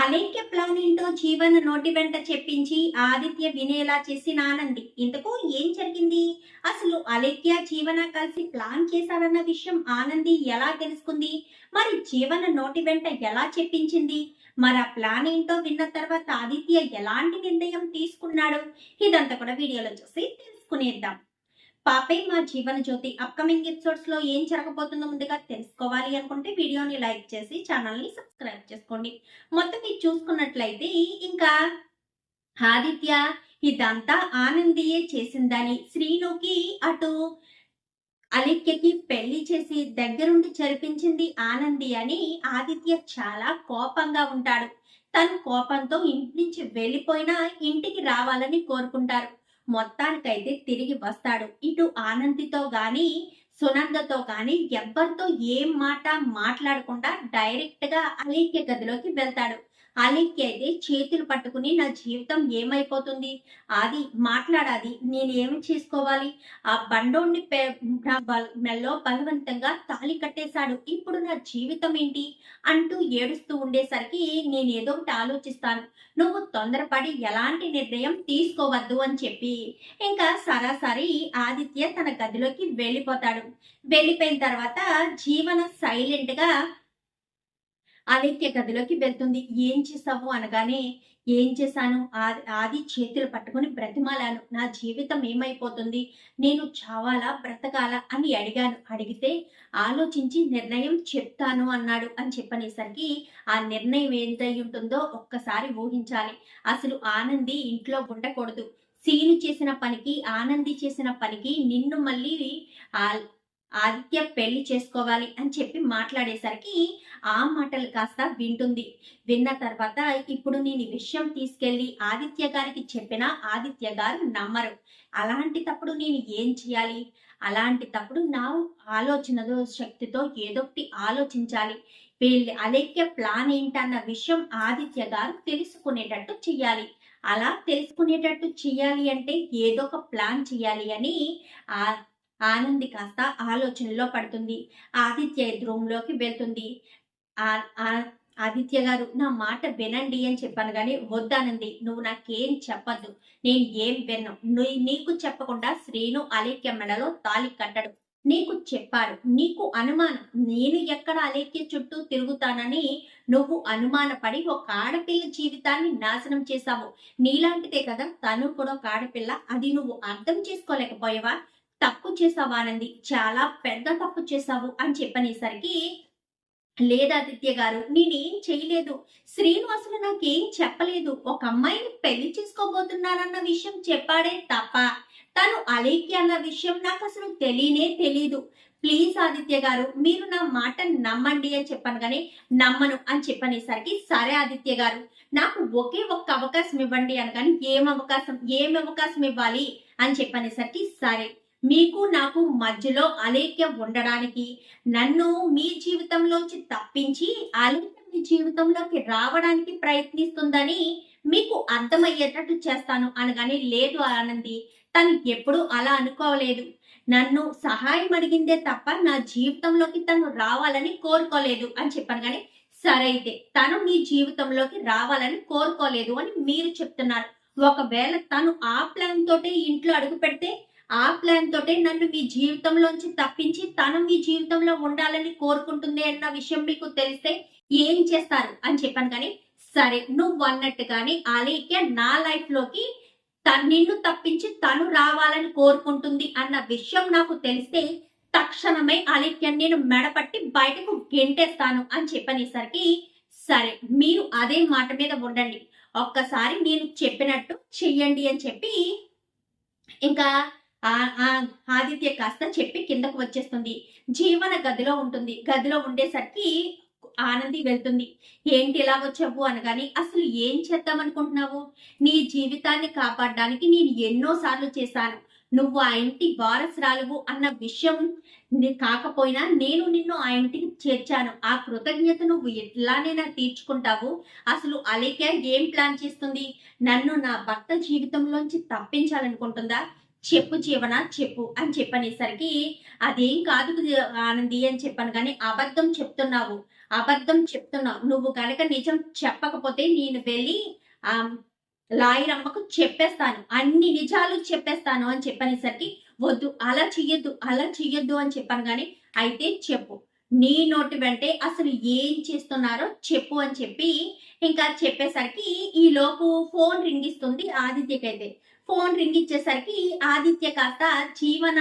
Alekhya plan ఏంటో జీవన్ నోటి వెంట చెప్పించి ఆదిత్య వినేలా చేసిన ఆనంది ఇంతకు ఏం జరిగింది? అసలు అలేఖ్య జీవన కలిసి ప్లాన్ చేశారన్న విషయం ఆనంది ఎలా తెలుసుకుంది? మరి జీవన నోటి వెంట ఎలా చెప్పించింది? మరి ఆ ప్లాన్ ఏంటో విన్న తర్వాత ఆదిత్య ఎలాంటి నిర్ణయం తీసుకున్నాడు? ఇదంతా కూడా వీడియోలో చూసి తెలుసుకునేద్దాం. పాపే మా జీవన జ్యోతి అప్కమింగ్ ఎపిసోడ్స్లో ఏం జరగబోతుందో ముందుగా తెలుసుకోవాలి అనుకుంటే వీడియోని లైక్ చేసి ఛానల్ని సబ్స్క్రైబ్ చేసుకోండి. మొత్తం మీరు చూసుకున్నట్లయితే ఇంకా ఆదిత్య ఇదంతా ఆనందియే చేసిందని శ్రీనుకి అటు అలిక్యకి పెళ్ళి చేసి దగ్గరుండి జరిపించింది ఆనంది అని ఆదిత్య చాలా కోపంగా ఉంటాడు. తను కోపంతో ఇంటి నుంచి వెళ్ళిపోయినా ఇంటికి రావాలని కోరుకుంటారు. మొత్తానికైతే తిరిగి వస్తాడు. ఇటు ఆనందితో గాని సునందతో గాని ఎవ్వరితో ఏం మాట మాట్లాడకుండా డైరెక్ట్గా అలీక్య గదిలోకి వెళ్తాడు. అలీక్య అయితే చేతులు పట్టుకుని నా జీవితం ఏమైపోతుంది? అది మాట్లాడాది ఏమి చేసుకోవాలి? ఆ బండోడిని మెల్లో బలవంతంగా తాళి కట్టేశాడు. ఇప్పుడు నా జీవితం ఏంటి? అంటూ ఏడుస్తూ ఉండేసరికి నేను ఏదో ఒకటి ఆలోచిస్తాను. నువ్వు తొందరపడి ఎలాంటి నిర్ణయం తీసుకోవద్దు అని చెప్పి. ఇంకా సరాసరి ఆదిత్య తన గదిలోకి వెళ్ళిపోతాడు. వెళ్ళిపోయిన తర్వాత జీవన సైలెంట్ గా ఆదిత్య గదిలోకి వెళ్తుంది. ఏం చేసావు అనగానే ఏం చేశాను? ఆది ఆది చేతులు పట్టుకుని బ్రతిమాలాను. నా జీవితం ఏమైపోతుంది? నేను చావాలా? బ్రతకాలా? అని అడిగాను. అడిగితే ఆలోచించి నిర్ణయం చెప్తాను అన్నాడు అని చెప్పనేసరికి ఆ నిర్ణయం ఏంటై ఉంటుందో ఒక్కసారి ఊహించాలి. అసలు ఆనంది ఇంట్లో ఉండకూడదు. సీను చేసిన పనికి ఆనంది చేసిన పనికి నిన్ను మళ్ళీ ఆదిత్య పెళ్ళి చేసుకోవాలి అని చెప్పి మాట్లాడేసరికి ఆ మాటలు కాస్త వింటుంది. విన్న తర్వాత ఇప్పుడు నేను ఈ విషయం తీసుకెళ్ళి ఆదిత్య గారికి చెప్పినా ఆదిత్య గారు నమ్మరు. అలాంటి తప్పుడు నేను ఏం చేయాలి? అలాంటి తప్పుడు నా ఆలోచనతో శక్తితో ఏదో ఒకటి ఆలోచించాలి. వీళ్ళ అలేఖ్య ప్లాన్ ఏంటన్న విషయం ఆదిత్య గారు తెలుసుకునేటట్టు చెయ్యాలి. అలా తెలుసుకునేటట్టు చెయ్యాలి అంటే ఏదో ఒక ప్లాన్ చేయాలి అని ఆ ఆనంది కాస్త ఆలోచనలో పడుతుంది. ఆదిత్య రూమ్లోకి వెళ్తుంది. ఆ- ఆ- ఆదిత్య గారు నా మాట వినండి అని చెప్పాను కానీ వద్దానంది నువ్వు నాకేం చెప్పద్దు. నేను ఏం విన్ను. నీకు చెప్పకుండా శ్రీను అలేఖ్య మెడలో తాలి కట్టడు. నీకు చెప్పాడు. నీకు అనుమానం. నేను ఎక్కడ అలేఖ్య చుట్టూ తిరుగుతానని నువ్వు అనుమానపడి ఒక ఆడపిల్ల జీవితాన్ని నాశనం చేశావు. నీలాంటిదే కదా తను కూడా ఒక ఆడపిల్ల. అది నువ్వు అర్థం చేసుకోలేకపోయావా? తప్పు చేసావు ఆనంది చాలా పెద్ద తప్పు చేసావు అని చెప్పనేసరికి లేదాదిత్య గారు నేనేం చేయలేదు. శ్రీనివాసులు నాకేం చెప్పలేదు. ఒక అమ్మాయిని పెళ్ళి చేసుకోబోతున్నానన్న విషయం చెప్పాడే తప్ప తను అలేఖ్య అన్న విషయం నాకు అసలు తెలియనే తెలీదు. ప్లీజ్ ఆదిత్య గారు మీరు నా మాట నమ్మండి అని చెప్పాను కానీ నమ్మను అని చెప్పనేసరికి సరే ఆదిత్య గారు నాకు ఒకే ఒక్క అవకాశం ఇవ్వండి అని కానీ ఏం అవకాశం ఏం అవకాశం ఇవ్వాలి? అని చెప్పనేసరికి సరే. మీకు నాకు మధ్యలో అలేఖ్యం ఉండడానికి నన్ను మీ జీవితంలోంచి తప్పించి అలేఖ్యం మీ జీవితంలోకి రావడానికి ప్రయత్నిస్తుందని మీకు అర్థమయ్యేటట్టు చేస్తాను అనగానే లేదు ఆనంది తను ఎప్పుడు అలా అనుకోలేదు. నన్ను సహాయం అడిగిందే తప్ప నా జీవితంలోకి తను రావాలని కోరుకోలేదు అని చెప్పాను కానీ సరే అయితే తను మీ జీవితంలోకి రావాలని కోరుకోలేదు అని మీరు చెప్తున్నారు. ఒకవేళ తను ఆ ప్లాన్ తోటే ఇంట్లో అడుగు పెడితే ఆ నన్ను మీ జీవితంలోంచి తప్పించి తను మీ జీవితంలో ఉండాలని కోరుకుంటుంది అన్న విషయం మీకు తెలిస్తే ఏం చేస్తారు అని చెప్పాను కానీ సరే నువ్వు అన్నట్టుగానే ఆలేఖ్య నా లైఫ్లోకి నిన్ను తప్పించి తను రావాలని కోరుకుంటుంది అన్న విషయం నాకు తెలిస్తే తక్షణమే ఆలేఖ్య నేను మెడపట్టి బయటకు గెంటేస్తాను అని చెప్పనేసరికి సరే మీరు అదే మాట మీద ఉండండి. ఒక్కసారి నేను చెప్పినట్టు చెయ్యండి అని చెప్పి ఇంకా ఆదిత్య కాస్త చెప్పి కిందకు వచ్చేస్తుంది. జీవన గదిలో ఉంటుంది. గదిలో ఉండేసరికి ఆనంది వెళ్తుంది. ఏంటి ఇలా వచ్చావు? అనగాని అసలు ఏం చేద్దాం అనుకుంటున్నావు? నీ జీవితాన్ని కాపాడడానికి నేను ఎన్నోసార్లు చేశాను. నువ్వు ఆ ఇంటి వారసురాలువు అన్న విషయం కాకపోయినా నేను నిన్ను ఆ ఇంటికి చేర్చాను. ఆ కృతజ్ఞత నువ్వు ఎట్లానైనా తీర్చుకుంటావు. అసలు అలేఖ్య ఏం ప్లాన్ చేస్తుంది? నన్ను నా భర్త జీవితంలోంచి తప్పించాలనుకుంటుందా? చెప్పు జీవన చెప్పు అని చెప్పనేసరికి అదేం కాదు ఆనంది అని చెప్పాను కానీ అబద్ధం చెప్తున్నావు అబద్ధం చెప్తున్నావు. నువ్వు కనుక నిజం చెప్పకపోతే నేను వెళ్ళి ఆ లాయర్ అమ్మకు చెప్పేస్తాను. అన్ని నిజాలు చెప్పేస్తాను అని చెప్పనేసరికి వద్దు అలా చెయ్యొద్దు అలా చెయ్యొద్దు అని చెప్పాను కానీ అయితే చెప్పు. నీ నోటి వెంటే అసలు ఏం చేస్తున్నారో చెప్పు అని చెప్పి ఇంకా చెప్పేసరికి ఈ లోపు ఫోన్ రింగ్ ఇస్తుంది ఆదిత్యకైతే. ఫోన్ రింగ్ ఇచ్చేసరికి ఆదిత్య కాస్త జీవన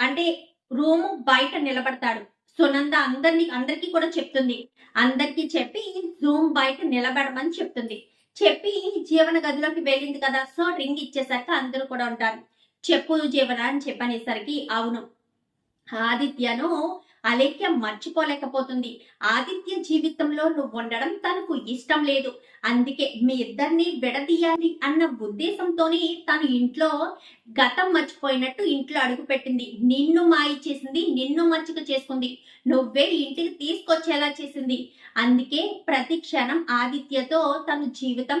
అంటే రూమ్ బయట నిలబడతాడు. సునంద అందరిని అందరికీ కూడా చెప్తుంది. అందరికీ చెప్పి రూమ్ బయట నిలబడమని చెప్తుంది. చెప్పి జీవన గదిలోకి వెళ్ళింది కదా సో రింగ్ ఇచ్చేసరికి అందరూ కూడా ఉంటారు. చెప్పు జీవన అని చెప్పనేసరికి అవును. ఆదిత్యను అలేఖ్య మర్చిపోలేకపోతుంది. ఆదిత్య జీవితంలో నువ్వు ఉండడం తనకు ఇష్టం లేదు. అందుకే మీ ఇద్దరిని విడదీయాలి అన్న ఉద్దేశంతోనే తను ఇంట్లో గతం మర్చిపోయినట్టు ఇంట్లో అడుగుపెట్టింది నిన్ను మాయ చేసింది నిన్ను మచ్చిక చేసుకుంది. నువ్వే ఇంటికి తీసుకొచ్చేలా చేసింది. అందుకే ప్రతి క్షణం ఆదిత్యతో తన జీవితం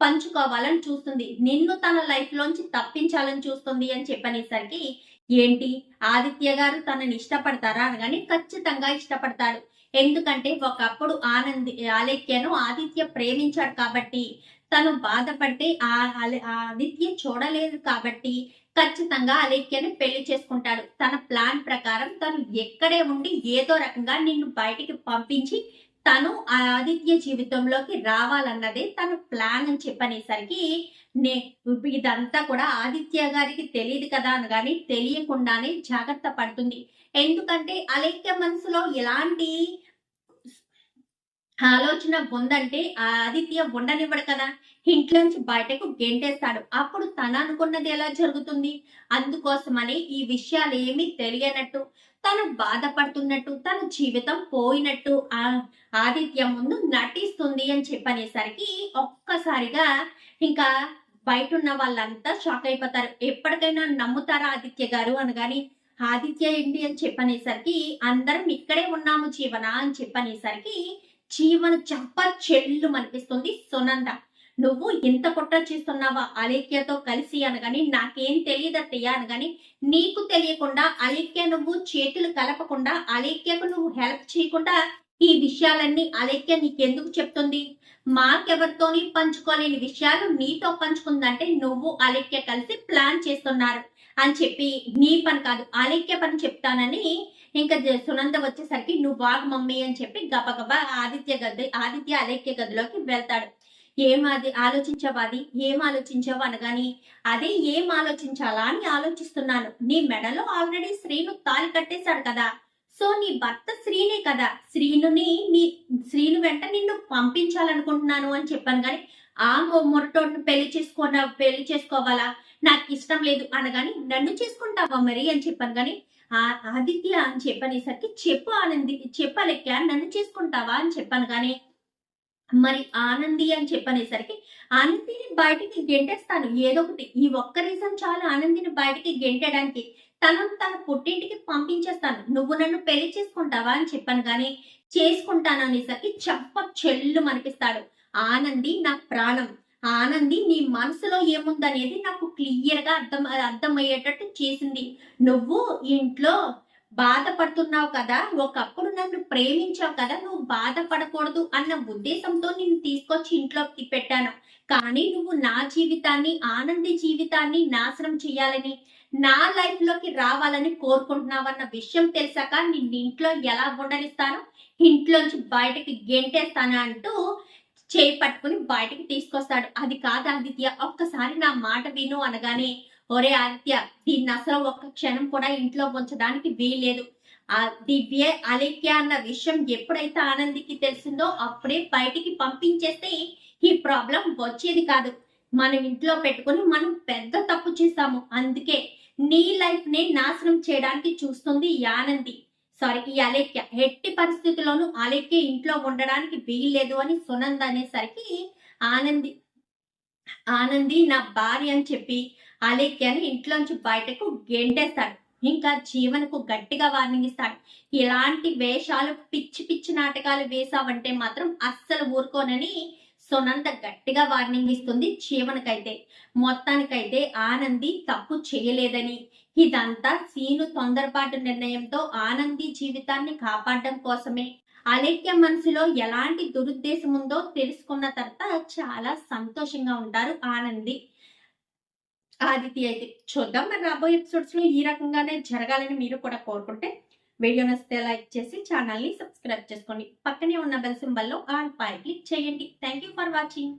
పంచుకోవాలని చూస్తుంది. నిన్ను తన లైఫ్లోంచి తప్పించాలని చూస్తుంది అని చెప్పనేసరికి ఏంటి? ఆదిత్య గారు తనని ఇష్టపడతారా అనగానే ఖచ్చితంగా ఇష్టపడతాడు. ఎందుకంటే ఒకప్పుడు ఆనంది ఆలక్యను ఆదిత్య ప్రేమించాడు కాబట్టి తను బాధపడితే ఆ ఆ ఆదిత్య చూడలేదు కాబట్టి ఖచ్చితంగా అలేఖ్యను పెళ్ళి చేసుకుంటాడు. తన ప్లాన్ ప్రకారం తను ఎక్కడే ఉండి ఏదో రకంగా నిన్ను బయటికి పంపించి తను ఆదిత్య జీవితంలోకి రావాలన్నదే తన ప్లాన్ అని చెప్పనేసరికి నే ఇదంతా కూడా ఆదిత్య గారికి తెలియదు కదా అని కానీ తెలియకుండానే జాగ్రత్త పడుతుంది. ఎందుకంటే అలేఖ్య మనసులో ఎలాంటి ఆలోచన ఉందంటే ఆదిత్య ఉండనివ్వడు కదా. ఇంట్లోంచి బయటకు గెంటేస్తాడు. అప్పుడు తన అనుకున్నది ఎలా జరుగుతుంది? అందుకోసమని ఈ విషయాలు ఏమీ తెలియనట్టు తను బాధపడుతున్నట్టు తన జీవితం పోయినట్టు ఆ ఆదిత్య ముందు నటిస్తుంది అని చెప్పనేసరికి ఒక్కసారిగా ఇంకా బయట ఉన్న వాళ్ళంతా షాక్ అయిపోతారు. ఎప్పటికైనా నమ్ముతారా ఆదిత్య గారు అనగాని ఆదిత్య ఏంటి? అని చెప్పనేసరికి అందరం ఇక్కడే ఉన్నాము జీవన? అని చెప్పనేసరికి జీవన చంప చెల్లు అనిపిస్తుంది సునంద నువ్వు ఇంత కుట్ర చేస్తున్నావా అలేఖ్యతో కలిసి అనగాని నాకేం తెలియదు అనగాని నీకు తెలియకుండా అలేఖ్య నువ్వు చేతులు కలపకుండా అలేఖ్యకు నువ్వు హెల్ప్ చేయకుండా ఈ విషయాలన్నీ అలేఖ్య నీకెందుకు చెప్తుంది? మాకెవరితోని పంచుకోలేని విషయాలు నీతో పంచుకుందంటే నువ్వు అలేఖ్య కలిసి ప్లాన్ చేస్తున్నారు అని చెప్పి నీ పని కాదు అలేఖ్య పని చెప్తానని ఇంకా సునంద వచ్చేసరికి నువ్వు బాగు మమ్మీ అని చెప్పి గబగబా ఆదిత్య గది ఆదిత్య అలేఖ్య గదిలోకి వెళ్తాడు. ఏం అది ఆలోచించావు అది? ఏం ఆలోచించావు అనగాని అదే ఏం ఆలోచించాలా అని ఆలోచిస్తున్నాను. నీ మెడలో ఆల్రెడీ శ్రీను తాలి కట్టేశాడు కదా. సో నీ భర్త శ్రీనే కదా. శ్రీనుని నీ శ్రీను వెంట నిన్ను పంపించాలనుకుంటున్నాను అని చెప్పాను కానీ ఆ మొ- మొరటోడిని పెళ్ళి చేసుకోన పెళ్ళి చేసుకోవాలా? నాకు ఇష్టం లేదు అనగాని నన్ను చేసుకుంటావా మరి అని చెప్పాను కానీ ఆ ఆదిత్య అని చెప్పనేసరికి చెప్పు ఆనంది చెప్పలేక నన్ను చేసుకుంటావా అని చెప్పాను కానీ మరి ఆనంది అని చెప్పనేసరికి ఆనందిని బయటికి గెంటేస్తాను. ఏదో ఒకటి. ఈ ఒక్క రీజన్ చాలు ఆనందిని బయటికి గెంటడానికి తనను తన పుట్టింటికి పంపించేస్తాను. నువ్వు నన్ను పెళ్ళి చేసుకుంటావా అని చెప్పాను కానీ చేసుకుంటాను అనేసరికి చెప్ప చెల్లు అనిపిస్తాడు ఆనంది నా ప్రాణం. ఆనంది నీ మనసులో ఏముందనేది నాకు క్లియర్గా అర్థం అర్థమయ్యేటట్టు చేసింది. నువ్వు ఇంట్లో బాధపడుతున్నావు కదా ఒకప్పుడు నన్ను ప్రేమించావు కదా నువ్వు బాధపడకూడదు అన్న ఉద్దేశంతో నిన్ను తీసుకొచ్చి ఇంట్లోకి పెట్టాను. కానీ నువ్వు నా జీవితాన్ని ఆనంది జీవితాన్ని నాశనం చేయాలని నా లైఫ్లోకి రావాలని కోరుకుంటున్నావన్న విషయం తెలిసాక నిన్ను ఇంట్లో ఎలా ఉండనిస్తాను? ఇంట్లోంచి బయటకి గెంటేస్తాను అంటూ చేయి పట్టుకుని బయటకి తీసుకొస్తాడు. అది కాదు ఆదిత్య ఒక్కసారి నా మాట విను అనగానే ఒరే ఆదిత్య దీన్ని అసలు ఒక్క క్షణం కూడా ఇంట్లో ఉంచడానికి వీల్లేదు. ఆ దివ్య అలేఖ్య అన్న విషయం ఎప్పుడైతే ఆనందికి తెలిసిందో అప్పుడే బయటికి పంపించేస్తే ఈ ప్రాబ్లం వచ్చేది కాదు. మనం ఇంట్లో పెట్టుకొని మనం పెద్ద తప్పు చేసాము అందుకే నీ లైఫ్ని నాశనం చేయడానికి చూస్తుంది ఈ ఆనంది. సారీ ఈ అలేఖ్య ఎట్టి పరిస్థితుల్లోనూ అలేఖ్య ఇంట్లో ఉండడానికి వీల్లేదు అని సునంద్ అనేసరికి ఆనంది ఆనంది నా భార్య అని చెప్పి అలేఖ్యని ఇంట్లోంచి బయటకు గెంటేస్తాడు ఇంకా జీవనకు గట్టిగా వార్నింగ్ ఇస్తాడు. ఇలాంటి వేషాలు పిచ్చి పిచ్చి నాటకాలు వేసావంటే మాత్రం అస్సలు ఊరుకోనని సునంద గట్టిగా వార్నింగ్ ఇస్తుంది జీవనకైతే. మొత్తానికైతే ఆనంది తప్పు చేయలేదని. ఇదంతా సీను తొందరపాటు నిర్ణయంతో ఆనంది జీవితాన్ని కాపాడడం కోసమే. అలేఖ్య మనసులో ఎలాంటి దురుద్దేశం ఉందో తెలుసుకున్న తర్వాత చాలా సంతోషంగా ఉంటారు ఆనంది. ఆదిత్య అయితే చూద్దాం. మరి రాబోయే ఎపిసోడ్స్లో ఈ రకంగానే జరగాలని మీరు కూడా కోరుకుంటే వీడియో నచ్చితే లైక్ చేసి ఛానల్ని సబ్స్క్రైబ్ చేసుకోండి. పక్కనే ఉన్న బెల్ సింబల్లో ఆల్ పై క్లిక్ చేయండి. Thank you for watching